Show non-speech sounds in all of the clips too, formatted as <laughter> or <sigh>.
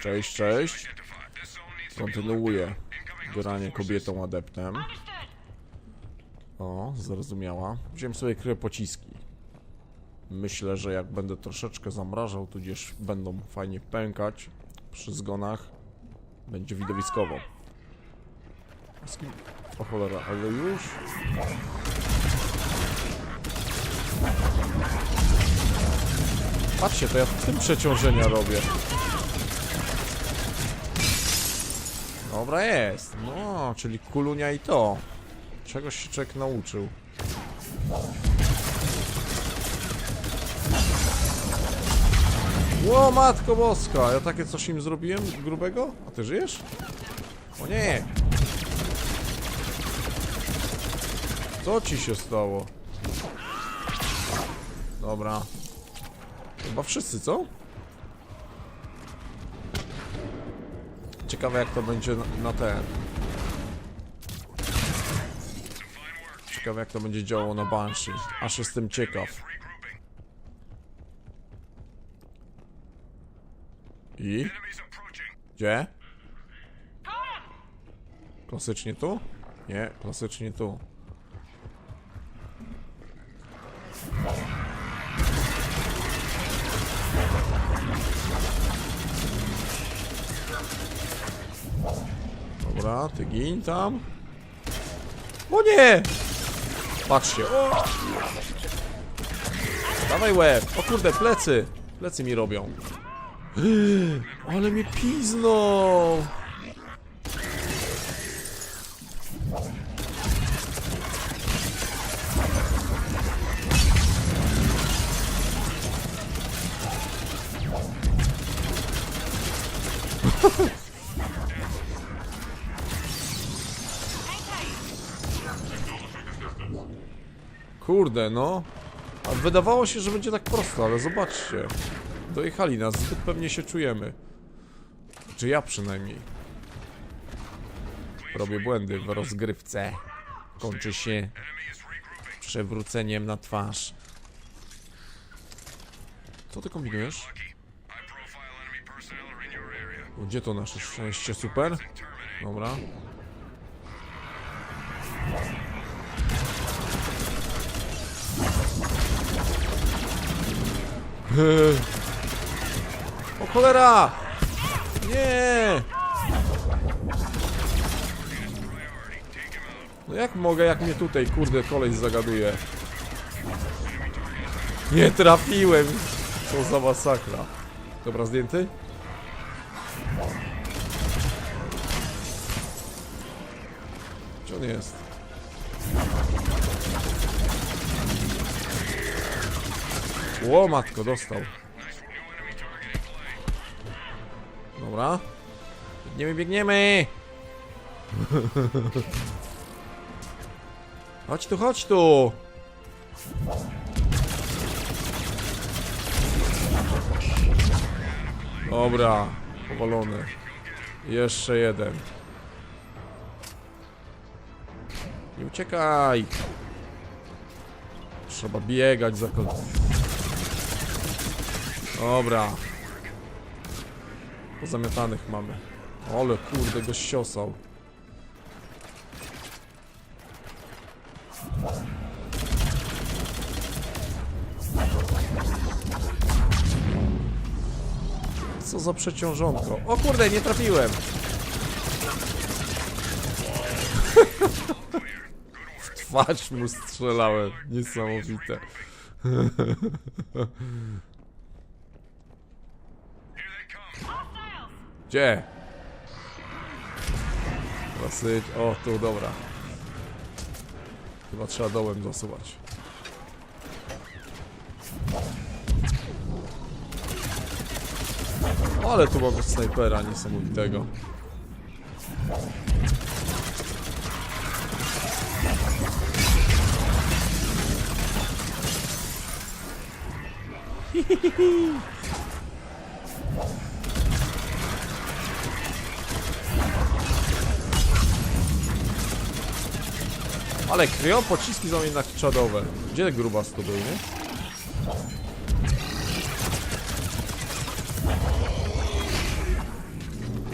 Cześć, cześć. Kontynuuję granie kobietą adeptem. O, zrozumiała. Wziąłem sobie kryje pociski. Myślę, że jak będę troszeczkę zamrażał, tudzież będą fajnie pękać przy zgonach, będzie widowiskowo. Z kim? O cholera, ale już? Patrzcie, to ja w tym przeciążenia robię. Dobra jest. No, czyli kulunia i to. Czegoś się człowiek nauczył. Ło, matko boska! Ja takie coś im zrobiłem grubego? A ty żyjesz? O nie! Co ci się stało? Dobra. Chyba wszyscy, co? Ciekawe jak to będzie na, na ten. Ciekawe jak to będzie działało na Banshee. Aż jestem ciekaw. I? Gdzie? Klasycznie tu? Nie, klasycznie tu. Dobra, ty gin tam. O nie! Patrzcie, o! Dawaj łeb! O kurde, plecy! Plecy mi robią. <gasps> Ale mnie piznął! <laughs> Kurde, no. A wydawało się, że będzie tak prosto, ale zobaczcie. Dojechali nas, zbyt pewnie się czujemy. Czy ja przynajmniej. Robię błędy w rozgrywce. Kończy się przewróceniem na twarz. Co ty kombinujesz? Gdzie to nasze szczęście? Super. Dobra. O cholera! Nie! No jak mogę, jak mnie tutaj, kurde, koleś zagaduje? Nie trafiłem! Co za masakra. Dobra, zdjęty? Gdzie on jest? Ło, matko, dostał. Dobra. Biegniemy, biegniemy! Chodź tu, chodź tu! Dobra, powalony. Jeszcze jeden. Nie uciekaj! Trzeba biegać za kol... Dobra. Pozamiatanych mamy. Ale kurde, go ściosał. Co za przeciążonko. O kurde, nie trafiłem. W twarz mu strzelałem. Niesamowite. Gdzie? Dosyć. O, tu, dobra. Chyba trzeba dołem zasuwać. Ale tu mamy snajpera niesamowitego. <laughs> Ale kryją pociski są jednak czadowe. Gdzie grubas tu był, nie?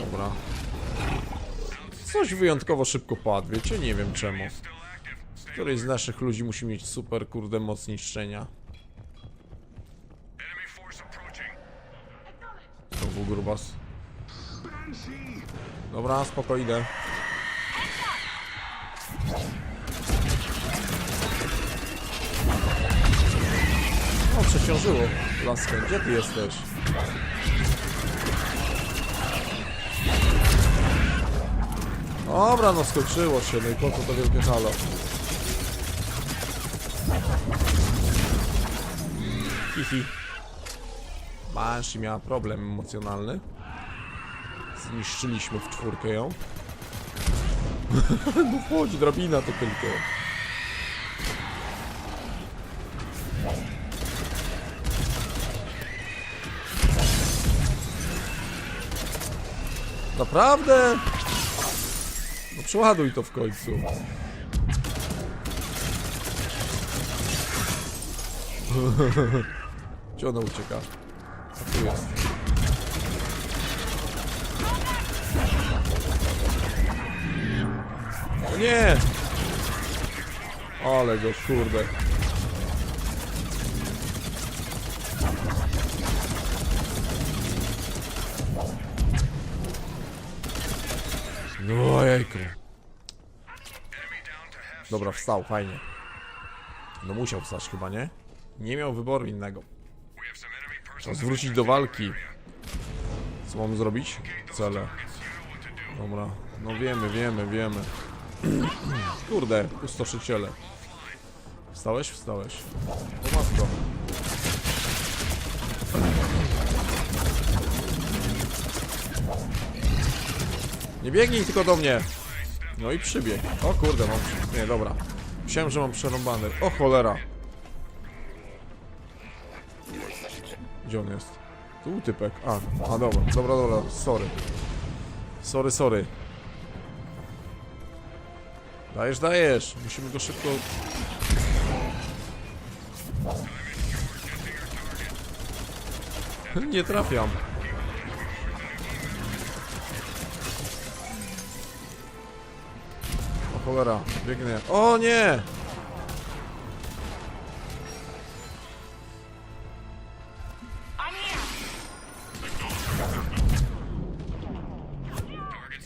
Dobra. Coś wyjątkowo szybko padł, wiecie? Nie wiem czemu. Któryś z naszych ludzi musi mieć super, kurde, moc niszczenia. Znowu grubas. Dobra, spoko, idę. Przeciążyło laskę. Gdzie ty jesteś? Dobra, no skończyło się, no i po co to wielkie halo? Hihi. Banshee miała problem emocjonalny. Zniszczyliśmy w czwórkę ją. <laughs> no wchodzi, drabina to tylko. Naprawdę? No przeładuj to w końcu. <laughs> Gdzie ona ucieka? A tu jest. O nie! Ale go kurde. No jejku. Dobra, wstał, fajnie. No musiał wstać chyba, nie? Nie miał wyboru innego. Personnel. zwrócić do walki. Co mam zrobić? Cele. Dobra, no wiemy, wiemy, wiemy. <clears throat> Kurde, pustoszyciele. Wstałeś? Wstałeś. O matko. Nie biegnij tylko do mnie. No i przybieg. O kurde, mam... Nie, dobra. Myślałem, że mam przerąbany. O cholera. Gdzie on jest? Tu typek. A, a dobra, dobra, dobra, sorry. Sorry, sorry. Dajesz, dajesz. Musimy go szybko... <laughs> Nie trafiam. Cholera, biegnę. O nie!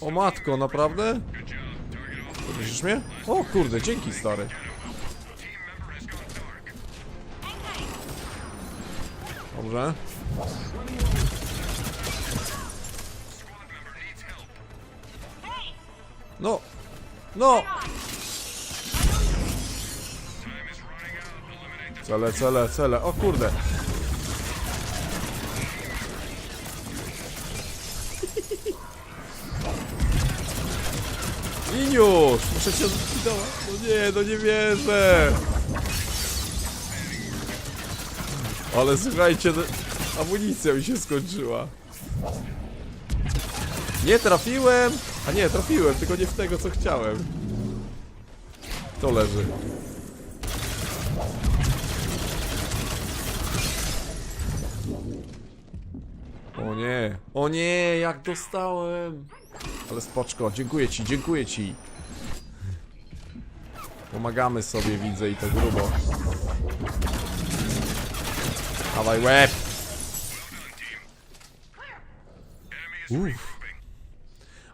O matko, naprawdę? Podniesiesz mnie? O kurde, dzięki stary. Dobrze. No! Cele, cele, cele. O kurde. Liniusz! Muszę cię zlikwidować. No nie, no nie wierzę. Ale słuchajcie, no, amunicja mi się skończyła. Nie trafiłem! A nie, trafiłem, tylko nie w tego co chciałem. To leży. O nie, o nie, jak dostałem! Ale spoczko, dziękuję ci, dziękuję ci. Pomagamy sobie, widzę i to grubo. Dawaj łeb! Uff.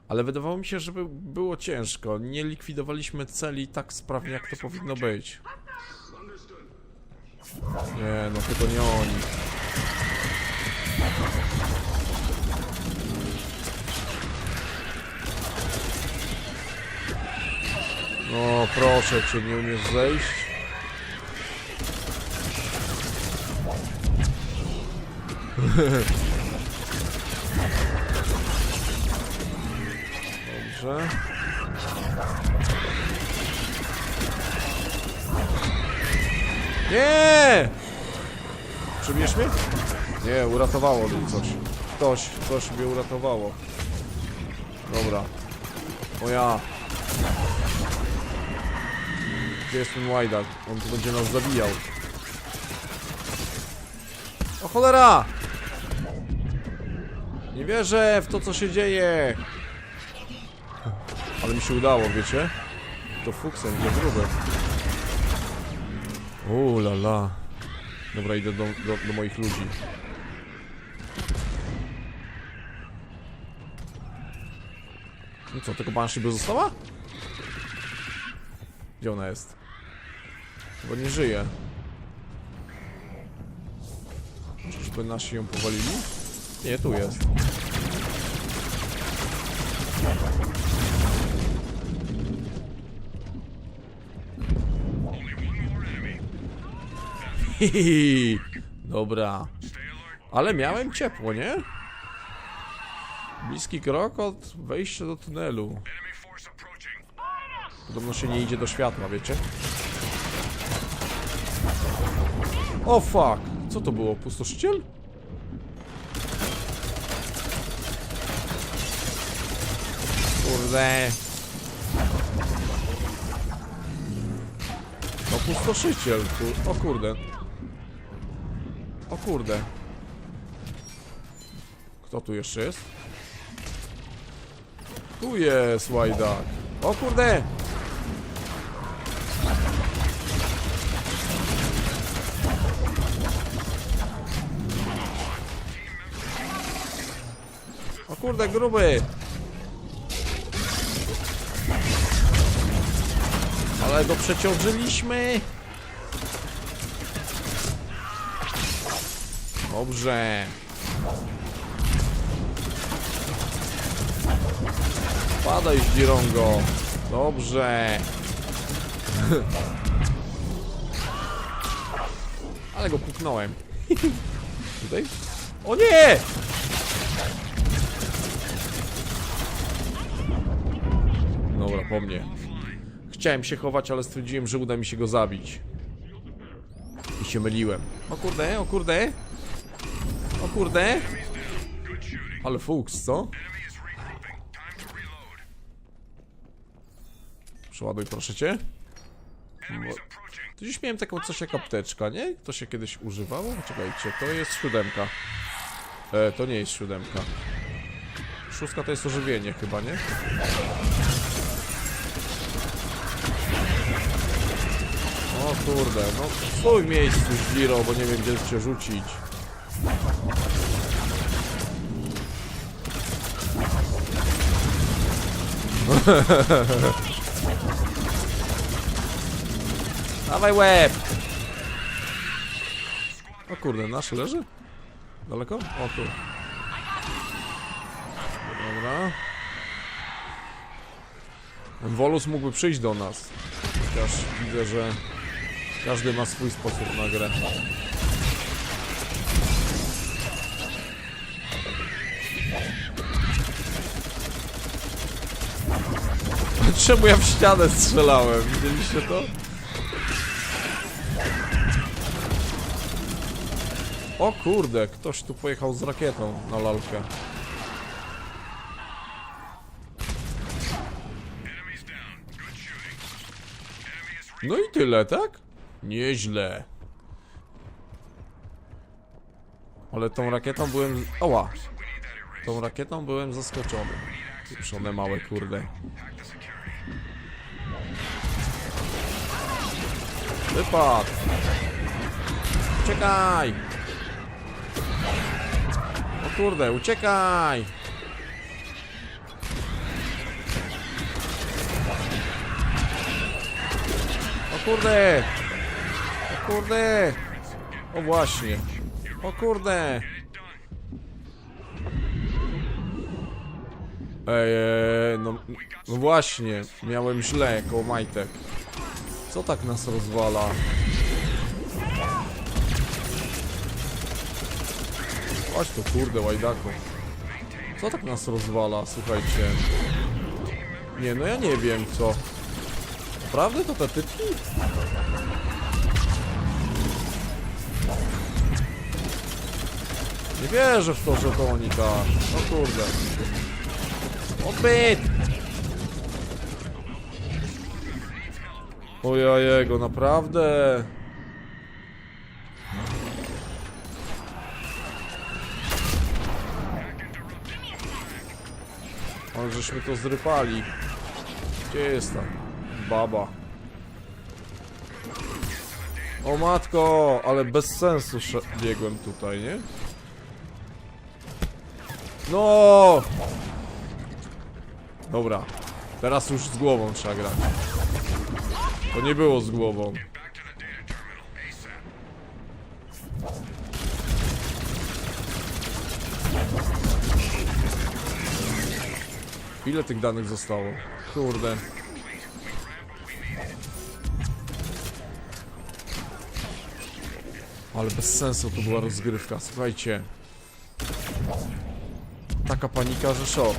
Ale wydawało mi się, że by było ciężko. Nie likwidowaliśmy celi tak sprawnie, jak to powinno być. Nie, no tylko nie oni. No proszę cię, nie umiesz zejść? <laughs> Dobrze. Nie! Przybierz mnie? Nie, uratowało mnie coś. Ktoś, coś mnie uratowało. Dobra. O ja. Gdzie jest ten łajdak? On tu będzie nas zabijał. O cholera! Nie wierzę w to, co się dzieje. Ale mi się udało, wiecie? To fuksem, to grube. Uuu, la la. Dobra, idę do, do, do moich ludzi. No co, tylko Banshee by została? Gdzie ona jest? Chyba nie żyje. Czyżby nasi ją powalili? Nie, tu jest. <laughs> Dobra. Ale miałem ciepło, nie? Bliski krok od wejścia do tunelu. Podobno się nie idzie do światła, wiecie? O fuck! Co to było? Pustoszyciel? Kurde. No pustoszyciel, kur... O kurde. O kurde. Kto tu jeszcze jest? Tu jest łajdak. O kurde! O kurde, gruby! Ale go przeciążyliśmy! Dobrze. Padaj, Zdzirongo. Dobrze. <laughs> Ale go puknąłem. <laughs> Tutaj? O nie! Dobra, po mnie. Chciałem się chować, ale stwierdziłem, że uda mi się go zabić. I się myliłem. O kurde, o kurde. Kurde. Ale fuks, co? Przeładuj proszę cię. Approaching. Tu gdzieś miałem taką coś jak apteczka, nie? To się kiedyś używało? Czekajcie, to jest siódemka. E, to nie jest siódemka. Szóstka to jest ożywienie chyba, nie? O kurde, no stój w miejscu Zdziro, bo nie wiem gdzie cię rzucić. <laughs> Dawaj łeb! O kurde, nasz leży? Daleko? O tu. Dobra. Wolus mógłby przyjść do nas. Chociaż widzę, że każdy ma swój sposób na grę. Czemu ja w ścianę strzelałem? Widzieliście to? O kurde, ktoś tu pojechał z rakietą na lalkę. No i tyle, tak? Nieźle. Ale tą rakietą byłem... Oła! Tą rakietą byłem zaskoczony. Pieprzone małe kurde. Wypad! Uciekaj! O kurde, uciekaj! O kurde! O kurde! O właśnie! O kurde! Ej, ej, no, no właśnie, miałem źle koło majtek. Co tak nas rozwala? Chodź tu kurde łajdaku. Co tak nas rozwala, słuchajcie? Nie, no ja nie wiem co. Naprawdę to te typki? Nie wierzę w to, że to oni tak. O kurde. Odbyt! Ojajego, naprawdę? Ale żeśmy to zrypali. Gdzie jest ta baba? O matko, ale bez sensu biegłem tutaj, nie? No! Dobra, teraz już z głową trzeba grać. To nie było z głową. Ile tych danych zostało? Kurde. Ale bez sensu to była rozgrywka, słuchajcie. Taka panika, że szok.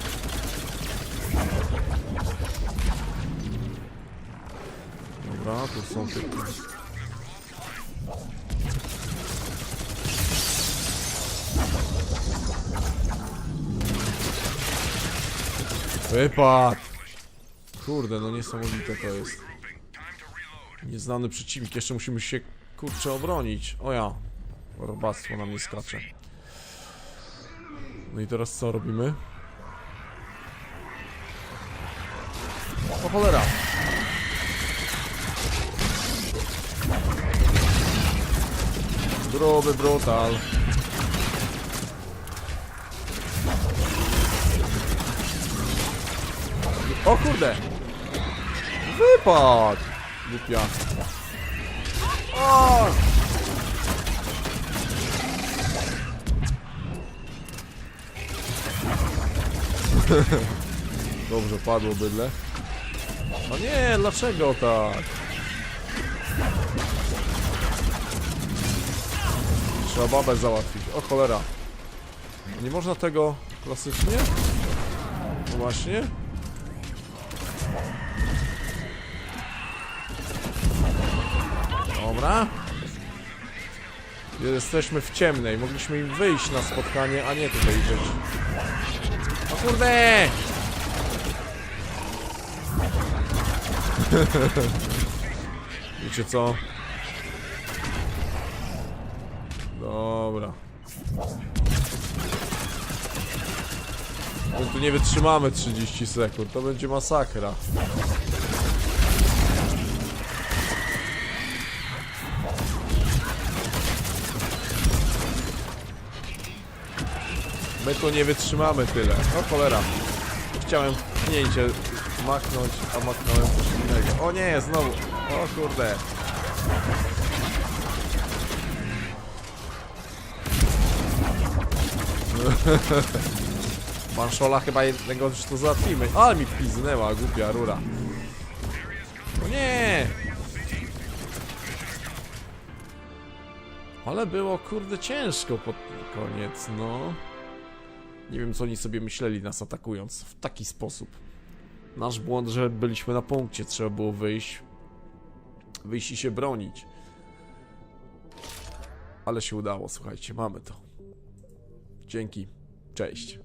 Tu są te... Wypad! Kurde, no niesamowite to jest. Nieznany przeciwnik, jeszcze musimy się kurczę obronić. O ja, robactwo na mnie skacze. No i teraz co robimy? O cholera! Gruby brutal. O kurde! Wypad! Głupia. O! <laughs> Dobrze, padło bydle. No nie, dlaczego tak? Trzeba babę załatwić. O cholera. Nie można tego klasycznie? No właśnie. Dobra. Jesteśmy w ciemnej. Mogliśmy im wyjść na spotkanie, a nie tutaj być. O kurde! <laughs> Wiecie co? Dobra. My tu nie wytrzymamy 30 sekund, to będzie masakra. My tu nie wytrzymamy tyle. O cholera. Chciałem pchnięcie machnąć, a innego. O nie, znowu. O kurde. <laughs> Manszola chyba jednego już to załatwimy. Ale mi piznęła, głupia rura. O nie! Ale było kurde ciężko pod koniec, no. Nie wiem co oni sobie myśleli nas atakując w taki sposób. Nasz błąd, że byliśmy na punkcie, trzeba było wyjść. Wyjść i się bronić. Ale się udało, słuchajcie, mamy to. Dzięki. Cześć.